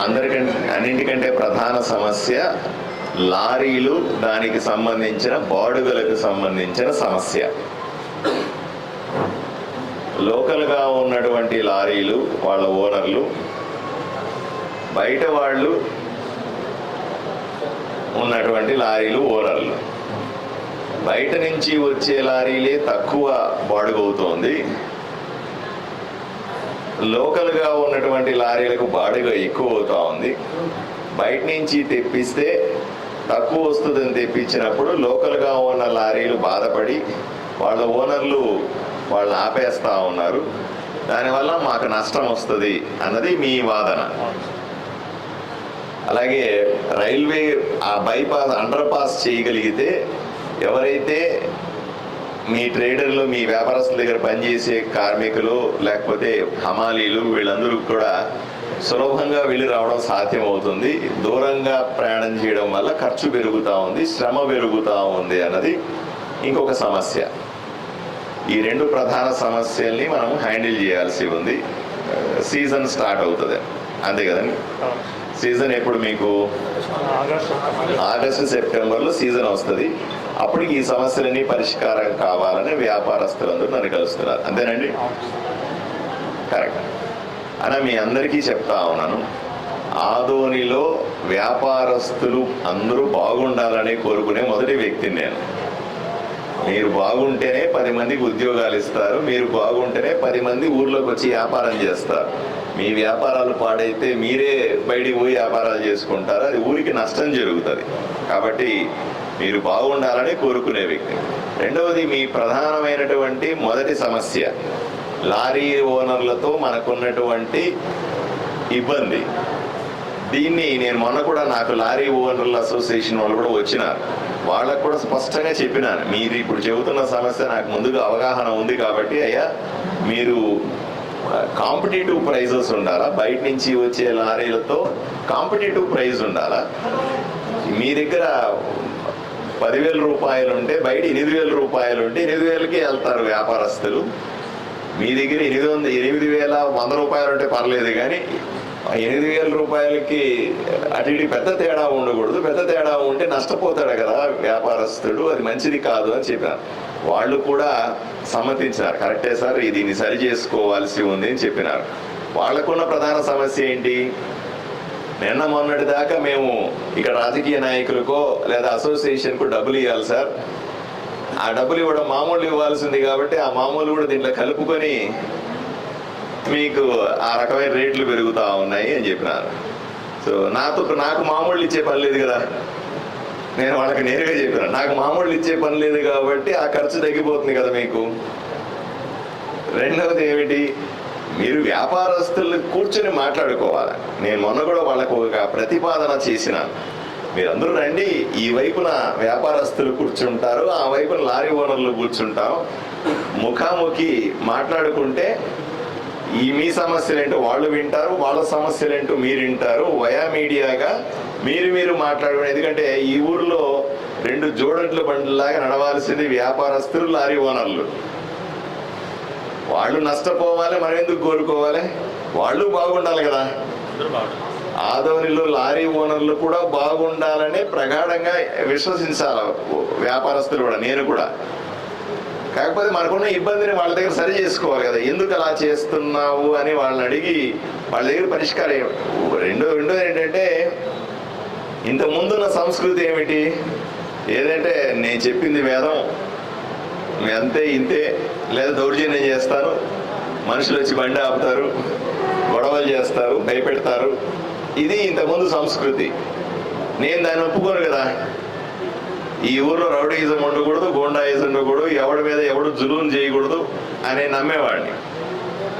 అందరికంటే అన్నింటికంటే ప్రధాన సమస్య లారీలు దానికి సంబంధించిన బాడుగలకు సంబంధించిన సమస్య. లోకల్గా ఉన్నటువంటి లారీలు వాళ్ళ ఓనర్లు బయట వాళ్ళు ఉన్నటువంటి లారీలు ఓనర్లు. బయట నుంచి వచ్చే లారీలే తక్కువ బాడుగవుతోంది. లోకల్గా ఉన్నటువంటి లారీలకు బాడుగ ఎక్కువ అవుతా ఉంది. బయట నుంచి తెప్పిస్తే తక్కువ వస్తుందని తెప్పించినప్పుడు లోకల్గా ఉన్న లారీలు బాధపడి వాళ్ళ ఓనర్లు వాళ్ళు ఆపేస్తూ ఉన్నారు. దానివల్ల మాకు నష్టం వస్తుంది అన్నది మీ వాదన. అలాగే రైల్వే ఆ బైపాస్ అండర్ పాస్ చేయగలిగితే ఎవరైతే మీ ట్రేడర్లు మీ వ్యాపారస్తుల దగ్గర పనిచేసే కార్మికులు లేకపోతే హమాలీలు వీళ్ళందరూ కూడా సులభంగా వెళ్ళి రావడం సాధ్యం అవుతుంది దూరంగా ప్రయాణం చేయడం వల్ల ఖర్చు పెరుగుతూ ఉంది శ్రమ పెరుగుతూ ఉంది అన్నది ఇంకొక సమస్య. ఈ రెండు ప్రధాన సమస్యల్ని మనం హ్యాండిల్ చేయాల్సి ఉంది. సీజన్ స్టార్ట్ అవుతుంది. అంతే కదండి? సీజన్ ఎప్పుడు మీకు? ఆగస్టు సెప్టెంబర్లో సీజన్ వస్తుంది. అప్పుడు ఈ సమస్యలన్నీ పరిష్కారం కావాలని వ్యాపారస్తులందరూ నన్ను కలుస్తున్నారు. అంతేనండి? కరెక్ట్. అలా మీ అందరికీ చెప్తా ఉన్నాను. ఆదోనిలో వ్యాపారస్తులు అందరూ బాగుండాలని కోరుకునే మొదటి వ్యక్తిని నేను. మీరు బాగుంటేనే పది మందికి ఉద్యోగాలు ఇస్తారు. మీరు బాగుంటేనే పది మంది ఊర్లోకి వచ్చి వ్యాపారం చేస్తారు. మీ వ్యాపారాలు పాడైతే మీరే బయటికి పోయి వ్యాపారాలు చేసుకుంటారు. అది ఊరికి నష్టం జరుగుతుంది. కాబట్టి మీరు బాగుండాలని కోరుకునే వ్యక్తి. రెండవది మీ ప్రధానమైనటువంటి మొదటి సమస్య లారీ ఓనర్లతో మనకున్నటువంటి ఇబ్బంది. దీన్ని నేను మొన్న కూడా నాకు లారీ ఓనర్ల అసోసియేషన్ వాళ్ళు కూడా వచ్చినారు. వాళ్ళకు కూడా స్పష్టంగా చెప్పినాను. మీరు ఇప్పుడు చెబుతున్న సమస్య నాకు ముందుగా అవగాహన ఉంది కాబట్టి అయ్యా మీరు కాంపిటేటివ్ ప్రైజెస్ ఉండాలా? బయట నుంచి వచ్చే లారీలతో కాంపిటేటివ్ ప్రైజ్ ఉండాలా? మీ దగ్గర పదివేల రూపాయలు ఉంటే బయట ఎనిమిది వేల రూపాయలు ఉంటే ఎనిమిది వేలకి వెళ్తారు వ్యాపారస్తులు. మీ దగ్గర ఎనిమిది వంద ఎనిమిది వేల వంద రూపాయలు ఉంటే పర్లేదు కానీ ఎనిమిది వేల రూపాయలకి అటు ఇటు పెద్ద తేడా ఉండకూడదు. పెద్ద తేడా ఉంటే నష్టపోతాడు కదా వ్యాపారస్తుడు. అది మంచిది కాదు అని చెప్పాను. వాళ్ళు కూడా సమ్మతించినారు. కరెక్టే సార్ దీన్ని సరి చేసుకోవాల్సి ఉంది అని చెప్పినారు. వాళ్ళకున్న ప్రధాన సమస్య ఏంటి? నిన్న మొన్నటి దాకా మేము ఇక్కడ రాజకీయ నాయకులకో లేదా అసోసియేషన్కు డబ్బులు ఇవ్వాలి సార్. ఆ డబ్బులు ఇవ్వడం మామూలు ఇవ్వాల్సింది కాబట్టి ఆ మామూలు కూడా దీంట్లో కలుపుకొని మీకు ఆ రకమైన రేట్లు పెరుగుతూ ఉన్నాయి అని చెప్పినారు. సో నాతో నాకు మామూలు ఇచ్చే పని లేదు కదా. నేను వాళ్ళకి నేరుగా చెప్పాను. నాకు మామూలు ఇచ్చే పని లేదు కాబట్టి ఆ ఖర్చు తగ్గిపోతుంది కదా మీకు. రెండవది ఏమిటి? మీరు వ్యాపారస్తులు కూర్చొని మాట్లాడుకోవాలి. నేను మొన్న కూడా వాళ్ళకు ఒక ప్రతిపాదన చేసిన. మీరందరూ రండి ఈ వైపున వ్యాపారస్తులు కూర్చుంటారు ఆ వైపున లారీ ఓనర్లు కూర్చుంటాం ముఖాముఖి మాట్లాడుకుంటే ఈ మీ సమస్యలేంటో వాళ్ళు వింటారు వాళ్ళ సమస్యలేంటో మీరు వింటారు. వయా మీడియాగా మీరు మీరు మాట్లాడుకుని ఎందుకంటే ఈ ఊర్లో రెండు జోడట్ల బండ్లాగా నడవాల్సింది వ్యాపారస్తులు లారీ ఓనర్లు. వాళ్ళు నష్టపోవాలి మనం ఎందుకు కోరుకోవాలి వాళ్ళు బాగుండాలి కదా. ఆదోనిలో లారీ ఓనర్లు కూడా బాగుండాలని ప్రగాఢంగా విశ్వసించాలి వ్యాపారస్తులు కూడా నేను కూడా. కాకపోతే మనకున్న ఇబ్బందిని వాళ్ళ దగ్గర సరి చేసుకోవాలి కదా. ఎందుకు అలా చేస్తున్నావు అని వాళ్ళని అడిగి వాళ్ళ దగ్గర పరిష్కారం ఏమి- రెండో రెండోది ఏంటంటే ఇంత ముందున్న సంస్కృతి ఏమిటి? ఏదంటే నేను చెప్పింది వేదం. అంతే ఇంతే లేదా దౌర్జన్యం చేస్తాను మనుషులు వచ్చి బండి ఆపుతారు గొడవలు చేస్తారు భయపెడతారు. ఇది ఇంతకుముందు సంస్కృతి. నేను దాన్ని ఒప్పుకోను కదా. ఈ ఊర్లో రౌడీయిజం ఉండకూడదు గోండాయిజం ఉండకూడదు ఎవడి మీద ఎవడు జులుం చేయకూడదు అనే నమ్మేవాడిని.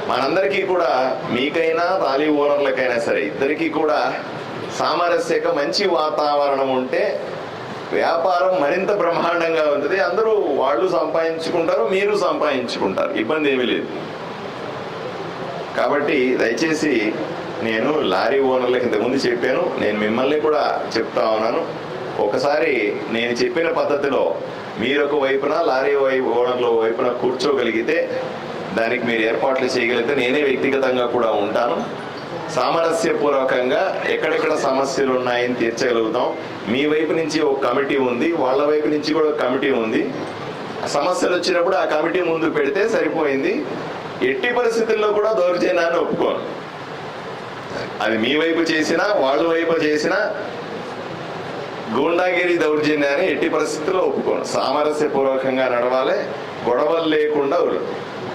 మనందరికీ కూడా మీకైనా తాలీ ఓనర్లకైనా సరే ఇద్దరికీ కూడా సామరస్యక మంచి వాతావరణం ఉంటే వ్యాపారం మరింత బ్రహ్మాండంగా ఉంటుంది. అందరూ వాళ్ళు సంపాదించుకుంటారు మీరు సంపాదించుకుంటారు. ఇబ్బంది ఏమీ లేదు. కాబట్టి దయచేసి నేను లారీ ఓనర్లకు ఇంతకుముందు చెప్పాను. నేను మిమ్మల్ని కూడా చెప్తా ఉన్నాను. ఒకసారి నేను చెప్పిన పద్ధతిలో మీరు ఒక వైపున లారీ వైపు ఓనర్ల వైపున కూర్చోగలిగితే దానికి మీరు ఏర్పాట్లు చేయగలిగితే నేనే వ్యక్తిగతంగా కూడా ఉంటాను. సామరస్యపూర్వకంగా ఎక్కడెక్కడ సమస్యలు ఉన్నాయని తీర్చగలుగుతాం. మీ వైపు నుంచి ఒక కమిటీ ఉంది వాళ్ళ వైపు నుంచి కూడా ఒక కమిటీ ఉంది. సమస్యలు వచ్చినప్పుడు ఆ కమిటీ ముందు పెడితే సరిపోయింది. ఎట్టి పరిస్థితుల్లో కూడా దౌర్జన్యాన్ని ఒప్పుకోను. అది మీ వైపు చేసినా వాళ్ళ వైపు చేసినా గూండాగిరి దౌర్జన్యాన్ని ఎట్టి పరిస్థితుల్లో ఒప్పుకోను. సామరస్యపూర్వకంగా నడవాలి గొడవలు లేకుండా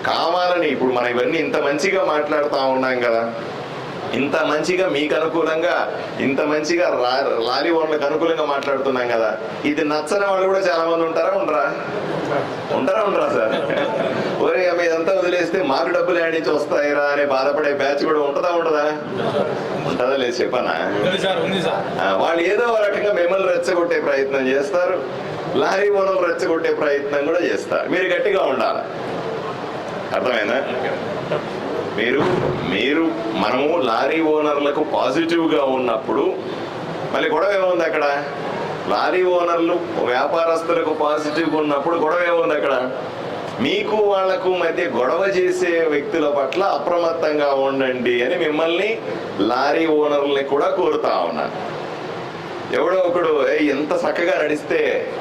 కావాలని ఇప్పుడు మనం ఇవన్నీ ఇంత మంచిగా మాట్లాడుతూ ఉన్నాం కదా. ఇంత మంచిగా మీకు అనుకూలంగా ఇంత మంచిగా రా- లారీ వాళ్ళకి అనుకూలంగా మాట్లాడుతున్నాం కదా. ఇది నచ్చని వాళ్ళు కూడా చాలా మంది ఉంటారా? ఉండరా? ఉంటారా? ఉండరా సార్? వదిలేస్తే మాకు డబ్బులు ఏడి నుంచి వస్తాయిరా అని బాధపడే బ్యాచ్ కూడా ఉంటుందా ఉండదా? ఉంటుందా లేదు చెప్పనా? వాళ్ళు ఏదో రకంగా మిమ్మల్ని రెచ్చగొట్టే ప్రయత్నం చేస్తారు. లారీ ఓనర్లు రెచ్చగొట్టే ప్రయత్నం కూడా చేస్తారు. మీరు గట్టిగా ఉండాలి. అర్థమైందా? మీరు మీరు మనము లారీ ఓనర్లకు పాజిటివ్గా ఉన్నప్పుడు మళ్ళీ గొడవ ఏముంది అక్కడ? లారీ ఓనర్లు వ్యాపారస్తులకు పాజిటివ్గా ఉన్నప్పుడు గొడవ ఏముంది అక్కడ? మీకు వాళ్ళకు మధ్య గొడవ చేసే వ్యక్తుల పట్ల అప్రమత్తంగా ఉండండి అని మిమ్మల్ని లారీ ఓనర్ని కూడా కోరుతా ఉన్నాను ఎవడో ఒకడు ఎంత చక్కగా నడిస్తే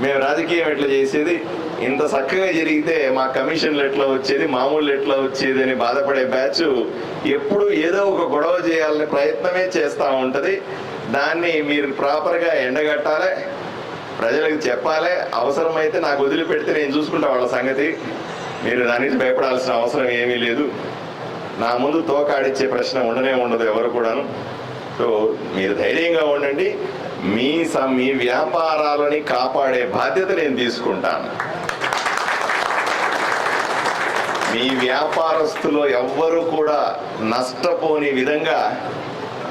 మేము రాజకీయం ఎట్లా చేసేది? ఇంత చక్కగా జరిగితే మా కమిషన్లు ఎట్లా వచ్చేది? మామూలు ఎట్లా వచ్చేది? అని బాధపడే బ్యాచ్ ఎప్పుడు ఏదో ఒక గొడవ చేయాలనే ప్రయత్నమే చేస్తూ ఉంటుంది. దాన్ని మీరు ప్రాపర్గా ఎండగట్టాలి. ప్రజలకు చెప్పాలి అవసరమైతే నాకు వదిలిపెడితే నేను చూసుకుంటా వాళ్ళ సంగతి. మీరు దాని భయపడాల్సిన అవసరం ఏమీ లేదు. నా ముందు తోకాడిచ్చే ప్రశ్న ఉండనే ఉండదు ఎవరు కూడాను. సో మీరు ధైర్యంగా ఉండండి. మీ స- మీ వ్యాపారాలని కాపాడే బాధ్యత నేను తీసుకుంటాను. మీ వ్యాపారస్తులు ఎవ్వరు కూడా నష్టపోని విధంగా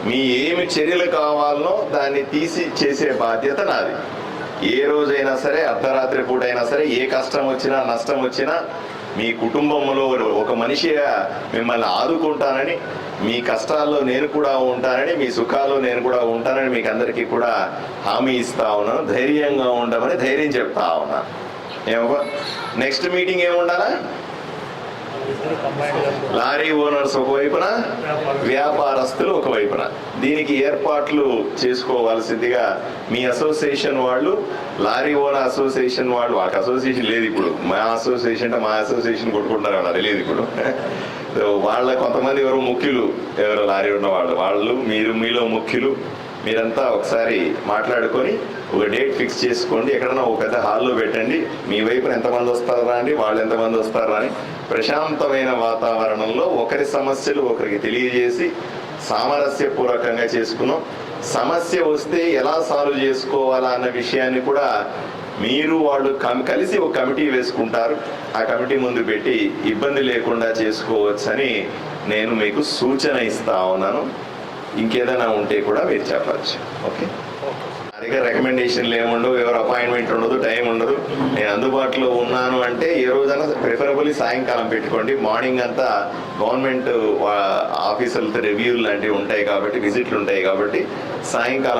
మీ ఏమి చర్యలు కావాలనో దాన్ని తీసి చేసే బాధ్యత నాది. ఏ రోజైనా సరే అర్ధరాత్రి అయినా సరే ఏ కష్టం వచ్చినా నష్టం వచ్చినా మీ కుటుంబంలో ఒక మనిషిగా మిమ్మల్ని ఆదుకుంటానని మీ కష్టాల్లో నేను కూడా ఉంటానని మీ సుఖాల్లో నేను కూడా ఉంటానని మీకు అందరికీ కూడా హామీ ఇస్తా ఉన్నాను. ధైర్యంగా ఉండమని ధైర్యం చెప్తా ఉన్నాను ఏమో నెక్స్ట్ మీటింగ్ ఏముండాలా? లారీ ఓనర్స్ ఒకవైపున? వ్యాపారస్తులు ఒకవైపున. దీనికి ఏర్పాట్లు చేసుకోవాల్సిందిగా మీ అసోసియేషన్ వాళ్ళు లారీ ఓనర్ అసోసియేషన్ వాళ్ళు వాళ్ళకి అసోసియేషన్ లేదు ఇప్పుడు. మా అసోసియేషన్ అంటే మా అసోసియేషన్ కొట్టుకుంటున్నారు అన్నారు లేదు ఇప్పుడు. సో వాళ్ళ కొంతమంది ఎవరు ముఖ్యులు ఎవరు లారీ ఉన్న వాళ్ళు వాళ్ళు మీరు మీలో ముఖ్యులు మీరంతా ఒకసారి మాట్లాడుకొని ఒక డేట్ ఫిక్స్ చేసుకోండి. ఎక్కడన్నా ఒక పెద్ద హాల్లో పెట్టండి. మీ వైపున ఎంతమంది వస్తారా అండి? వాళ్ళు ఎంతమంది వస్తారా అని ప్రశాంతమైన వాతావరణంలో ఒకరి సమస్యలు ఒకరికి తెలియజేసి సామరస్యపూర్వకంగా చేసుకున్నాం. సమస్య వస్తే ఎలా సాల్వ్ చేసుకోవాలా అన్న విషయాన్ని కూడా మీరు వాళ్ళు కలిసి ఒక కమిటీ వేసుకుంటారు. ఆ కమిటీ ముందు పెట్టి ఇబ్బంది లేకుండా చేసుకోవచ్చని నేను మీకు సూచన ఇస్తా ఉన్నాను. ఇంకేదైనా ఉంటే కూడా మీరు చెప్పచ్చు. ఓకే నా దగ్గర రికమెండేషన్లు ఏముండవు ఎవరు అపాయింట్మెంట్ ఉండదు టైం ఉండదు. నేను అందుబాటులో ఉన్నాను అంటే ఏ రోజైనా ప్రిఫరబుల్లీ సాయంకాలం పెట్టుకోండి. మార్నింగ్ అంతా గవర్నమెంట్ ఆఫీసులతో రివ్యూలు లాంటివి ఉంటాయి కాబట్టి విజిట్లు ఉంటాయి కాబట్టి సాయంకాలం